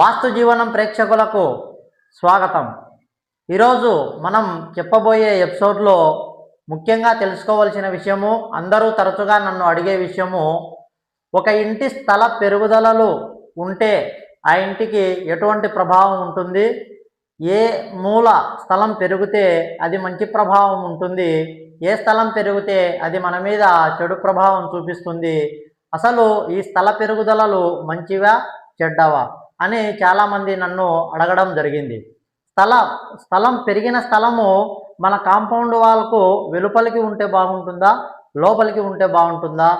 వాస్తు జీవనం ప్రేక్షకులకు స్వాగతం. ఈరోజు మనం చెప్పబోయే ఎపిసోడ్లో ముఖ్యంగా తెలుసుకోవాల్సిన విషయము అందరూ తరచుగా నన్ను అడిగే విషయము ఒక ఇంటి స్థల పెరుగుదలలు ఉంటే ఆ ఇంటికి ఎటువంటి ప్రభావం ఉంటుంది ఏ మూల స్థలం పెరిగితే అది మంచి ప్రభావం ఉంటుంది ఏ స్థలం పెరిగితే అది మన మీద చెడు ప్రభావం చూపిస్తుంది అసలు ఈ స్థల పెరుగుదలలు మంచివా చెడ్డవా? అని చాలామంది నన్ను అడగడం జరిగింది. స్థల స్థలం పెరిగిన స్థలము మన కాంపౌండ్ వాళ్ళకు వెలుపలికి ఉంటే బాగుంటుందా? లోపలికి ఉంటే బాగుంటుందా?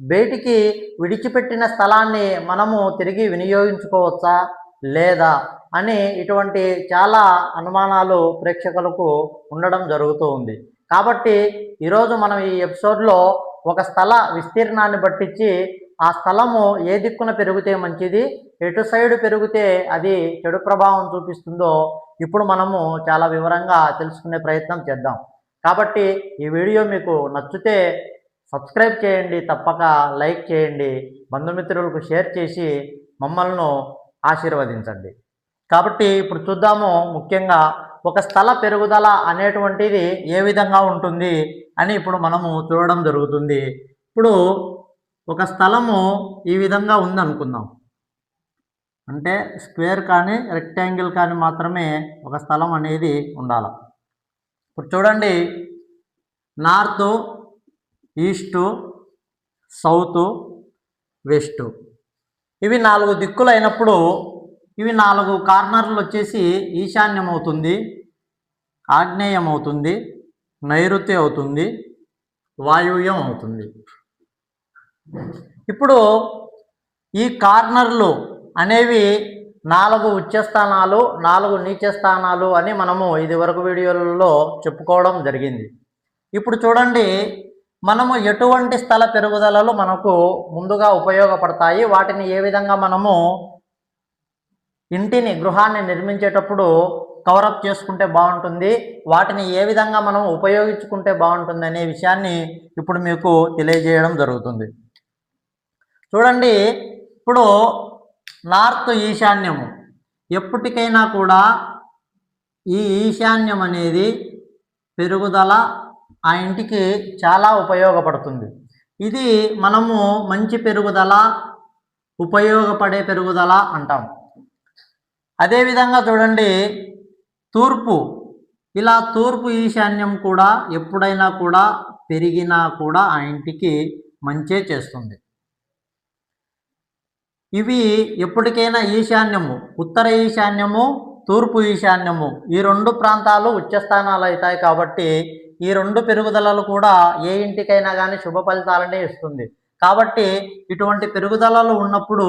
బయటికి విడిచిపెట్టిన స్థలాన్ని మనము తిరిగి వినియోగించుకోవచ్చా? లేదా? అని ఇటువంటి చాలా అనుమానాలు ప్రేక్షకులకు ఉండడం జరుగుతూ ఉంది. కాబట్టి ఈరోజు మనం ఈ ఎపిసోడ్లో ఒక స్థల విస్తీర్ణాన్ని బట్టించి ఆ స్థలము ఏ దిక్కున పెరిగితే మంచిది? ఎటు సైడ్ పెరిగితే అది చెడు ప్రభావం చూపిస్తుందో ఇప్పుడు మనము చాలా వివరంగా తెలుసుకునే ప్రయత్నం చేద్దాం. కాబట్టి ఈ వీడియో మీకు నచ్చితే సబ్స్క్రైబ్ చేయండి తప్పక లైక్ చేయండి బంధుమిత్రులకు షేర్ చేసి మమ్మల్ని ఆశీర్వదించండి. కాబట్టి ఇప్పుడు చూద్దాము ముఖ్యంగా ఒక స్థల పెరుగుదల అనేటువంటిది ఏ విధంగా ఉంటుంది అని ఇప్పుడు మనము చూడడం జరుగుతుంది. ఇప్పుడు ఒక స్థలము ఈ విధంగా ఉందనుకుందాం. అంటే స్క్వేర్ కానీ రెక్టాంగిల్ కానీ మాత్రమే ఒక స్థలం అనేది ఉండాలి. ఇప్పుడు చూడండి నార్త్ ఈస్టు సౌత్ వెస్ట్. ఇవి నాలుగు దిక్కులు అయినప్పుడు ఇవి నాలుగు కార్నర్లు వచ్చేసి ఈశాన్యం అవుతుంది ఆగ్నేయం అవుతుంది నైరుతి అవుతుంది వాయువ్యం అవుతుంది. ఇప్పుడు ఈ కార్నర్లు అనేవి నాలుగు ఉచ్చస్థానాలు నాలుగు నీచ స్థానాలు అని మనము ఇది వరకు వీడియోలలో చెప్పుకోవడం జరిగింది. ఇప్పుడు చూడండి మనము ఎటువంటి స్థల పెరుగుదలలు మనకు ముందుగా ఉపయోగపడతాయి? వాటిని ఏ విధంగా మనము ఇంటిని గృహాన్ని నిర్మించేటప్పుడు కవరప్ చేసుకుంటే బాగుంటుంది? వాటిని ఏ విధంగా మనం ఉపయోగించుకుంటే బాగుంటుంది అనే విషయాన్ని ఇప్పుడు మీకు తెలియజేయడం జరుగుతుంది. చూడండి ఇప్పుడు నార్త్ ఈశాన్యము. ఎప్పటికైనా కూడా ఈ ఈశాన్యం అనేది పెరుగుదల ఆ ఇంటికి చాలా ఉపయోగపడుతుంది. ఇది మనము మంచి పెరుగుదల ఉపయోగపడే పెరుగుదల అంటాం. అదేవిధంగా చూడండి తూర్పు. ఇలా తూర్పు ఈశాన్యం కూడా ఎప్పుడైనా కూడా పెరిగినా కూడా ఆ ఇంటికి మంచే చేస్తుంది. ఇవి ఎప్పటికైనా ఈశాన్యము ఉత్తర ఈశాన్యము తూర్పు ఈశాన్యము. ఈ రెండు ప్రాంతాలు ఉచ్చస్థానాలు అవుతాయి కాబట్టి ఈ రెండు పెరుగుదలలు కూడా ఏ ఇంటికైనా కానీ శుభ ఫలితాలనే ఇస్తుంది. కాబట్టి ఇటువంటి పెరుగుదలలు ఉన్నప్పుడు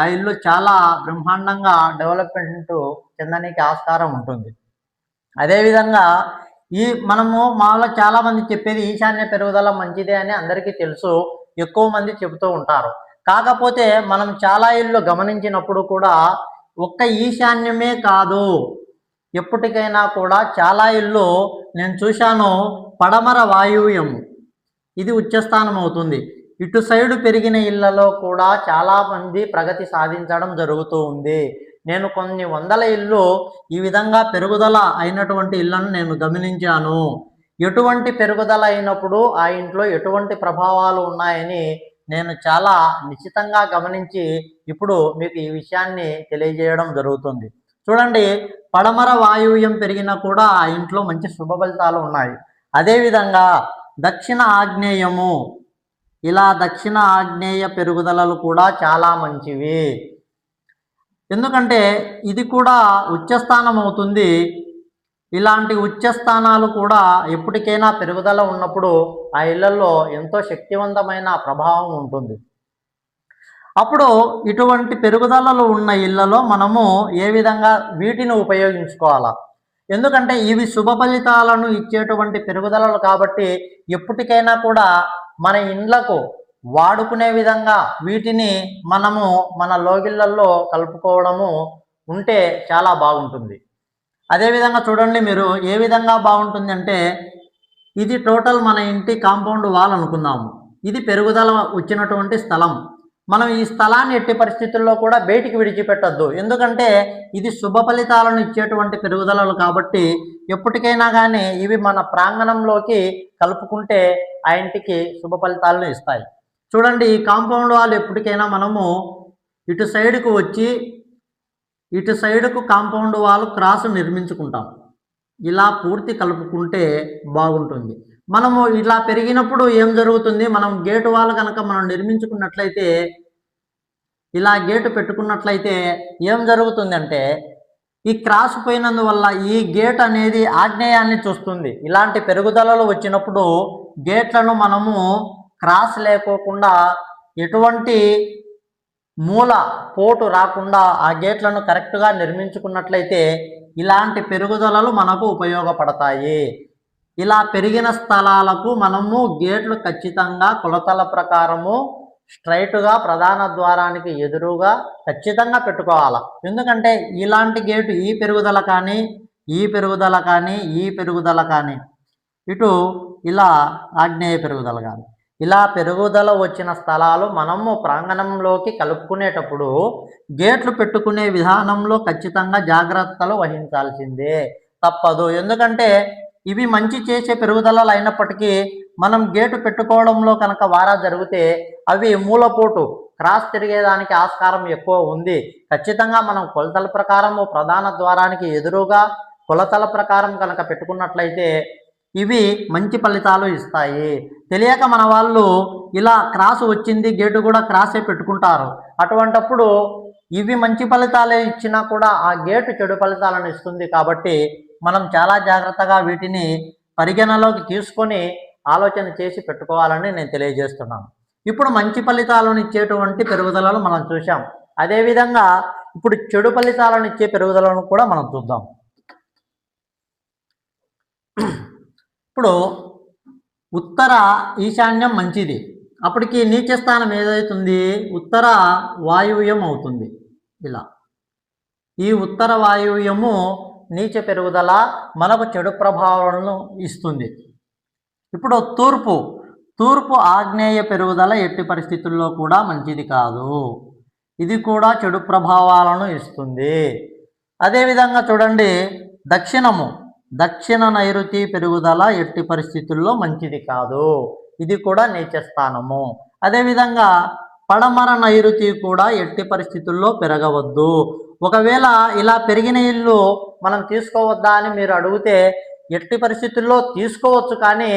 ఆ ఇల్లు చాలా బ్రహ్మాండంగా డెవలప్మెంట్ చెందడానికి ఆస్కారం ఉంటుంది. అదేవిధంగా ఈ మనము మామూలుగా చాలామంది చెప్పేది ఈశాన్య పెరుగుదల మంచిదే అని అందరికీ తెలుసు. ఎక్కువ మంది చెబుతూ ఉంటారు. కాకపోతే మనం చాలా ఇళ్ళు గమనించినప్పుడు కూడా ఒక్క ఈశాన్యమే కాదు. ఎప్పటికైనా కూడా చాలా ఇళ్ళు నేను చూశాను పడమర వాయువ్యం ఇది ఉచ్చస్థానం అవుతుంది ఇటు సైడు పెరిగిన ఇళ్ళలో కూడా చాలామంది ప్రగతి సాధించడం జరుగుతూ ఉంది. నేను కొన్ని వందల ఇళ్ళు ఈ విధంగా పెరుగుదల అయినటువంటి ఇళ్ళను నేను గమనించాను. ఎటువంటి పెరుగుదల అయినప్పుడు ఆ ఇంట్లో ఎటువంటి ప్రభావాలు ఉన్నాయని నేను చాలా నిశ్చితంగా గమనించి ఇప్పుడు మీకు ఈ విషయాన్ని తెలియజేయడం జరుగుతుంది. చూడండి పడమర వాయువ్యం పెరిగినా కూడా ఆ ఇంట్లో మంచి శుభ ఫలితాలు ఉన్నాయి. అదేవిధంగా దక్షిణ ఆగ్నేయము ఇలా దక్షిణ ఆగ్నేయ పెరుగుదలలు కూడా చాలా మంచివి. ఎందుకంటే ఇది కూడా ఉచ్చస్థానం అవుతుంది. ఇలాంటి ఉచ్చస్థానాలు కూడా ఎప్పటికైనా పెరుగుదల ఉన్నప్పుడు ఆ ఇళ్ళలో ఎంతో శక్తివంతమైన ప్రభావం ఉంటుంది. అప్పుడు ఇటువంటి పెరుగుదలలు ఉన్న ఇళ్ళలో మనము ఏ విధంగా వీటిని ఉపయోగించుకోవాలా? ఎందుకంటే ఇవి శుభ ఫలితాలను ఇచ్చేటువంటి పెరుగుదలలు కాబట్టి ఎప్పటికైనా కూడా మన ఇండ్లకు వాడుకునే విధంగా వీటిని మనము మన లోగిళ్ళల్లో కలుపుకోవడము ఉంటే చాలా బాగుంటుంది. అదేవిధంగా చూడండి మీరు ఏ విధంగా బాగుంటుంది అంటే ఇది టోటల్ మన ఇంటి కాంపౌండ్ వాల్ అనుకుందాము. ఇది పెరుగుదల వచ్చినటువంటి స్థలం. మనం ఈ స్థలాన్ని ఎట్టి పరిస్థితుల్లో కూడా బయటికి విడిచిపెట్టద్దు. ఎందుకంటే ఇది శుభ ఫలితాలను ఇచ్చేటువంటి పెరుగుదలలు కాబట్టి ఎప్పటికైనా కానీ ఇవి మన ప్రాంగణంలోకి కలుపుకుంటే ఆ ఇంటికి శుభ ఫలితాలను ఇస్తాయి. చూడండి ఈ కాంపౌండ్ వాళ్ళు ఎప్పటికైనా మనము ఇటు సైడ్కు వచ్చి ఇటు సైడ్కు కాంపౌండ్ వాల్ క్రాస్ నిర్మించుకుంటాం. ఇలా పూర్తి కలుపుకుంటే బాగుంటుంది. మనము ఇలా పెరిగినప్పుడు ఏం జరుగుతుంది? మనం గేటు వాల్ కనుక మనం నిర్మించుకున్నట్లయితే ఇలా గేటు పెట్టుకున్నట్లయితే ఏం జరుగుతుందంటే ఈ క్రాస్ పోయినందువల్ల ఈ గేట్ అనేది ఆగ్నేయాన్ని చూస్తుంది. ఇలాంటి పెరుగుదలలు వచ్చినప్పుడు గేట్లను మనము క్రాస్ లేకోకుండా ఎటువంటి మూల పోటు రాకుండా ఆ గేట్లను కరెక్ట్గా నిర్మించుకున్నట్లయితే ఇలాంటి పెరుగుదలలు మనకు ఉపయోగపడతాయి. ఇలా పెరిగిన స్థలాలకు మనము గేట్లు ఖచ్చితంగా కొలతల ప్రకారము స్ట్రైట్గా ప్రధాన ద్వారానికి ఎదురుగా ఖచ్చితంగా పెట్టుకోవాలి. ఎందుకంటే ఇలాంటి గేటు ఈ పెరుగుదల కానీ ఈ పెరుగుదల కానీ ఈ పెరుగుదల కానీ ఇటు ఇలా ఆగ్నేయ పెరుగుదల కానీ. ఇలా పెరుగుదల వచ్చిన స్థలాలు మనము ప్రాంగణంలోకి కలుపుకునేటప్పుడు గేట్లు పెట్టుకునే విధానంలో ఖచ్చితంగా జాగ్రత్తలు వహించాల్సిందే. తప్పదు. ఎందుకంటే ఇవి మంచి చేసే పెరుగుదలలు అయినప్పటికీ మనం గేటు పెట్టుకోవడంలో కనుక వారా జరిగితే అవి మూలపోటు క్రాస్ తిరిగేదానికి ఆస్కారం ఎక్కువ ఉంది. ఖచ్చితంగా మనం కొలతల ప్రకారము ప్రధాన ద్వారానికి ఎదురుగా కొలతల ప్రకారం కనుక పెట్టుకున్నట్లయితే ఇవి మంచి ఫలితాలు ఇస్తాయి. తెలియక మన వాళ్ళు ఇలా క్రాస్ వచ్చింది గేటు కూడా క్రాసే పెట్టుకుంటారు. అటువంటప్పుడు ఇవి మంచి ఫలితాలే ఇచ్చినా కూడా ఆ గేటు చెడు ఫలితాలను ఇస్తుంది కాబట్టి మనం చాలా జాగ్రత్తగా వీటిని పరిగణలోకి తీసుకొని ఆలోచన చేసి పెట్టుకోవాలని నేను తెలియజేస్తున్నాను. ఇప్పుడు మంచి ఫలితాలను ఇచ్చేటువంటి పెరుగుదలను మనం చూసాం అదేవిధంగా ఇప్పుడు చెడు ఫలితాలను ఇచ్చే పెరుగుదలను కూడా మనం చూద్దాం. ఇప్పుడు ఉత్తర ఈశాన్యం మంచిది. అప్పటికి నీచ స్థానం ఏదైతుంది? ఉత్తర వాయువ్యం అవుతుంది. ఇలా. ఈ ఉత్తర వాయువ్యము నీచ పెరుగుదల మనకు చెడు ప్రభావాలను ఇస్తుంది. ఇప్పుడు తూర్పు. తూర్పు ఆగ్నేయ పెరుగుదల ఎట్టి పరిస్థితుల్లో కూడా మంచిది కాదు. ఇది కూడా చెడు ప్రభావాలను ఇస్తుంది. అదేవిధంగా చూడండి దక్షిణము. దక్షిణ నైరుతి పెరుగుదల ఎట్టి పరిస్థితుల్లో మంచిది కాదు. ఇది కూడా నీచస్థానము అదేవిధంగా పడమర నైరుతి కూడా ఎట్టి పరిస్థితుల్లో పెరగవద్దు. ఒకవేళ ఇలా పెరిగిన ఇల్లు మనం తీసుకోవద్దా అని మీరు అడిగితే ఎట్టి పరిస్థితుల్లో తీసుకోవచ్చు కానీ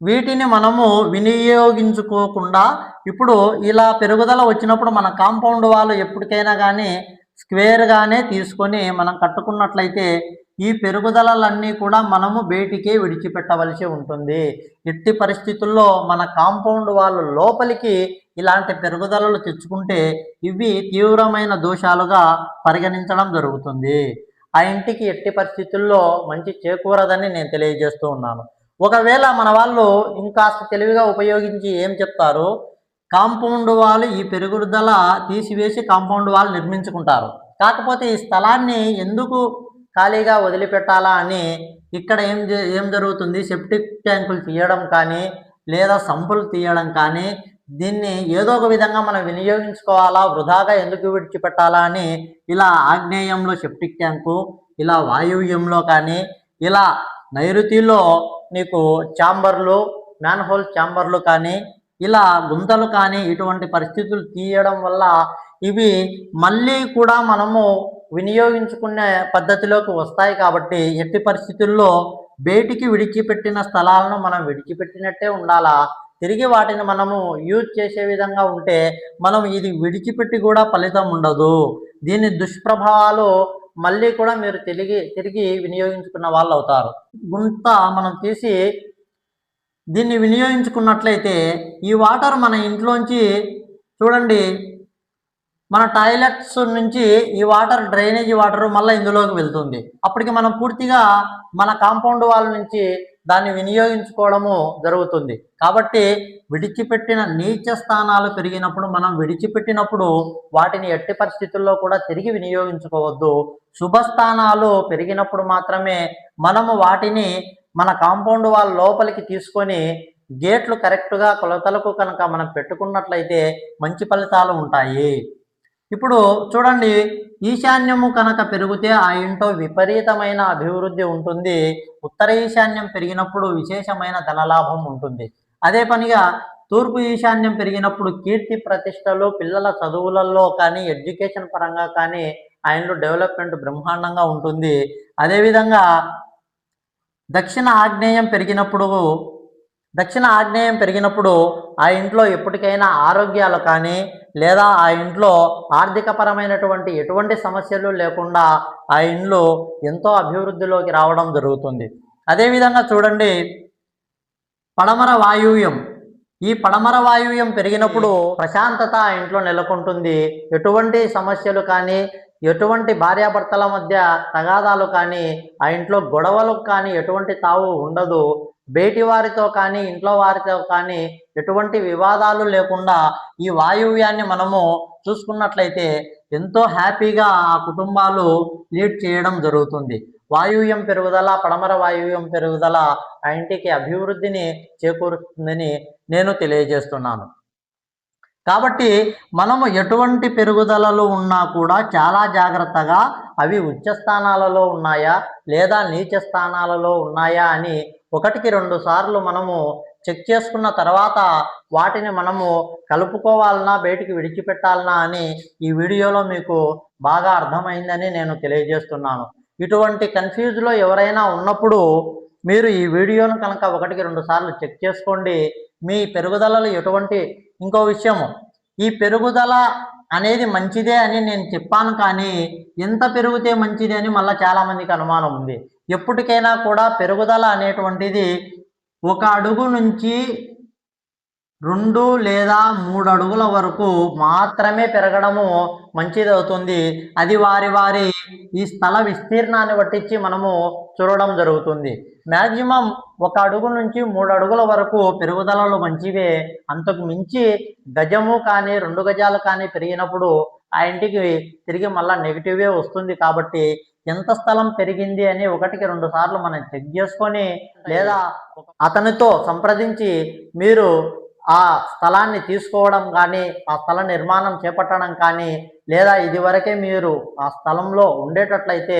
వీటిని మనము వినియోగించుకోకుండా ఇప్పుడు ఇలా పెరుగుదల వచ్చినప్పుడు మన కాంపౌండ్ వాళ్ళు ఎప్పటికైనా కానీ స్క్వేర్గానే తీసుకొని మనం కట్టుకున్నట్లయితే ఈ పెరుగుదలలన్నీ కూడా మనము బయటికే విడిచిపెట్టవలసి ఉంటుంది. ఎట్టి పరిస్థితుల్లో మన కాంపౌండ్ వాళ్ళు లోపలికి ఇలాంటి పెరుగుదలలు తెచ్చుకుంటే ఇవి తీవ్రమైన దోషాలుగా పరిగణించడం జరుగుతుంది. ఆ ఇంటికి ఎట్టి పరిస్థితుల్లో మంచి చేకూరదని నేను తెలియజేస్తూ ఉన్నాను. ఒకవేళ మన వాళ్ళు ఇంకాస్త తెలివిగా ఉపయోగించి ఏం చెప్తారు? కాంపౌండ్ వాళ్ళు ఈ పెరుగుదల తీసివేసి కాంపౌండ్ వాళ్ళు నిర్మించుకుంటారు. కాకపోతే ఈ స్థలాన్ని ఎందుకు ఖాళీగా వదిలిపెట్టాలా అని ఇక్కడ ఏం జ- ఏం జరుగుతుంది? సెప్టిక్ ట్యాంకులు తీయడం కానీ లేదా సంపులు తీయడం కానీ దీన్ని ఏదో ఒక విధంగా మనం వినియోగించుకోవాలా? వృధాగా ఎందుకు విడిచిపెట్టాలా అని ఇలా ఆగ్నేయంలో సెప్టిక్ ట్యాంకు ఇలా వాయువ్యంలో కానీ ఇలా నైరుతిలో నీకు ఛాంబర్లు మ్యాన్హోల్ ఛాంబర్లు కానీ ఇలా గుంతలు కానీ ఇటువంటి పరిస్థితులు తీయడం వల్ల ఇవి మళ్ళీ కూడా మనము వినియోగించుకునే పద్ధతిలోకి వస్తాయి కాబట్టి ఎట్టి పరిస్థితుల్లో బయటికి విడిచిపెట్టిన స్థలాలను మనం విడిచిపెట్టినట్టే ఉండాలా? తిరిగి వాటిని మనము యూజ్ చేసే విధంగా ఉంటే మనం ఇది విడిచిపెట్టి కూడా ఫలితం ఉండదు. దీని దుష్ప్రభావాలు మళ్ళీ కూడా మీరు తిరిగి తిరిగి వినియోగించుకున్న వాళ్ళు అవుతారు గుంత మనం తీసి దీన్ని వినియోగించుకున్నట్లయితే ఈ వాటర్ మన ఇంట్లోంచి చూడండి మన టాయిలెట్స్ నుంచి ఈ వాటర్ డ్రైనేజీ వాటర్ మళ్ళీ ఇందులోకి వెళ్తుంది. అప్పటికి మనం పూర్తిగా మన కాంపౌండ్ వాళ్ళ నుంచి దాన్ని వినియోగించుకోవడము జరుగుతుంది. కాబట్టి విడిచిపెట్టిన నీచ స్థానాలు పెరిగినప్పుడు మనం విడిచిపెట్టినప్పుడు వాటిని ఎట్టి పరిస్థితుల్లో కూడా తిరిగి వినియోగించుకోవద్దు. శుభస్థానాలు పెరిగినప్పుడు మాత్రమే మనము వాటిని మన కాంపౌండ్ వాళ్ళ లోపలికి తీసుకొని గేట్లు కరెక్ట్గా కొలతలకు కనుక మనం పెట్టుకున్నట్లయితే మంచి ఫలితాలు ఉంటాయి. ఇప్పుడు చూడండి ఈశాన్యము కనుక పెరిగితే ఆ ఇంట్లో విపరీతమైన అభివృద్ధి ఉంటుంది. ఉత్తర ఈశాన్యం పెరిగినప్పుడు విశేషమైన ధనలాభం ఉంటుంది. అదే పనిగా తూర్పు ఈశాన్యం పెరిగినప్పుడు కీర్తి ప్రతిష్టలు పిల్లల చదువులలో కానీ ఎడ్యుకేషన్ పరంగా కానీ ఆయనలో డెవలప్మెంట్ బ్రహ్మాండంగా ఉంటుంది. అదేవిధంగా దక్షిణ ఆగ్నేయం పెరిగినప్పుడు దక్షిణ ఆగ్నేయం పెరిగినప్పుడు ఆ ఇంట్లో ఎప్పటికైనా ఆరోగ్యాలు కానీ లేదా ఆ ఇంట్లో ఆర్థికపరమైనటువంటి ఎటువంటి సమస్యలు లేకుండా ఆ ఇంట్లో ఎంతో అభివృద్ధిలోకి రావడం జరుగుతుంది. అదేవిధంగా చూడండి పడమర వాయువ్యం. ఈ పడమర వాయువ్యం పెరిగినప్పుడు ప్రశాంతత ఆ ఇంట్లో నెలకొంటుంది. ఎటువంటి సమస్యలు కానీ ఎటువంటి భార్యాభర్తల మధ్య తగాదాలు కానీ ఆ ఇంట్లో గొడవలకు కానీ ఎటువంటి తావు ఉండదు. బయటి వారితో కానీ ఇంట్లో వారితో కానీ ఎటువంటి వివాదాలు లేకుండా ఈ వాయువ్యాన్ని మనము చూసుకున్నట్లయితే ఎంతో హ్యాపీగా ఆ కుటుంబాలు లీడ్ చేయడం జరుగుతుంది. వాయువ్యం పెరుగుదల పడమర వాయువ్యం పెరుగుదల ఆ ఇంటికి అభివృద్ధిని చేకూరుతుందని నేను తెలియజేస్తున్నాను. కాబట్టి మనము ఎటువంటి పెరుగుదలలు ఉన్నా కూడా చాలా జాగ్రత్తగా అవి ఉచ్చ స్థానాలలో ఉన్నాయా లేదా నీచ స్థానాలలో ఉన్నాయా అని ఒకటికి రెండు సార్లు మనము చెక్ చేసుకున్న తర్వాత వాటిని మనము కలుపుకోవాలన్నా బయటికి విడిచిపెట్టాలనా అని ఈ వీడియోలో మీకు బాగా అర్థమైందని నేను తెలియజేస్తున్నాను. ఇటువంటి కన్ఫ్యూజ్లో ఎవరైనా ఉన్నప్పుడు మీరు ఈ వీడియోను కనుక ఒకటికి రెండు సార్లు చెక్ చేసుకోండి. మీ పెరుగుదలలో ఎటువంటి ఇంకో విషయము. ఈ పెరుగుదల అనేది మంచిదే అని నేను చెప్పాను కానీ ఎంత పెరిగితే మంచిది అని మళ్ళీ చాలామందికి అనుమానం ఉంది. ఎప్పటికైనా కూడా పెరుగుదల అనేటువంటిది ఒక అడుగు నుంచి రెండు లేదా మూడు అడుగుల వరకు మాత్రమే పెరగడము మంచిది అవుతుంది అది వారి వారి ఈ స్థల విస్తీర్ణాన్ని పట్టించి మనము చూడడం జరుగుతుంది. మ్యాక్సిమం ఒక అడుగు నుంచి మూడు అడుగుల వరకు పెరుగుదలలు మంచివే. అంతకు మించి గజము కానీ రెండు గజాలు కానీ పెరిగినప్పుడు ఆ ఇంటికి తిరిగి మళ్ళీ నెగిటివే వస్తుంది కాబట్టి ఎంత స్థలం పెరిగింది అని ఒకటికి రెండు సార్లు మనం చెక్ చేసుకొని లేదా అతనితో సంప్రదించి మీరు ఆ స్థలాన్ని తీసుకోవడం కానీ ఆ స్థల నిర్మాణం చేపట్టడం కానీ లేదా ఇదివరకే మీరు ఆ స్థలంలో ఉండేటట్లయితే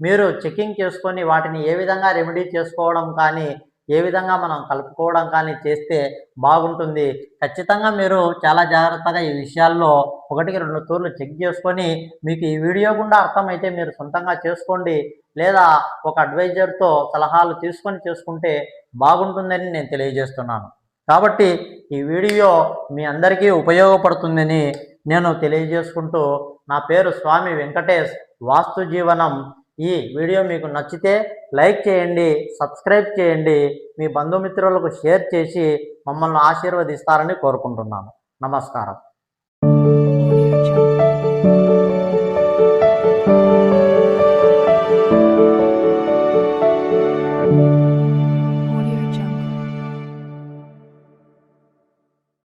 మీరు చెకింగ్ చేసుకొని వాటిని ఏ విధంగా రెమెడీ చేసుకోవడం కానీ ఏ విధంగా మనం కలుపుకోవడం కానీ చేస్తే బాగుంటుంది. ఖచ్చితంగా మీరు చాలా జాగ్రత్తగా ఈ విషయాల్లో ఒకటికి రెండు తూర్లు చెక్ చేసుకొని మీకు ఈ వీడియో గుండా అర్థమైతే మీరు సొంతంగా చేసుకోండి. లేదా ఒక అడ్వైజర్తో సలహాలు తీసుకొని చేసుకుంటే బాగుంటుందని నేను తెలియజేస్తున్నాను. కాబట్టి ఈ వీడియో మీ అందరికీ ఉపయోగపడుతుందని నేను తెలియజేసుకుంటూ నా పేరు స్వామి వెంకటేష్. వాస్తు జీవనం ఈ వీడియో మీకు నచ్చితే లైక్ చేయండి సబ్స్క్రైబ్ చేయండి మీ బంధుమిత్రులకు షేర్ చేసి మమ్మల్ని ఆశీర్వదిస్తారని కోరుకుంటున్నాను. నమస్కారం.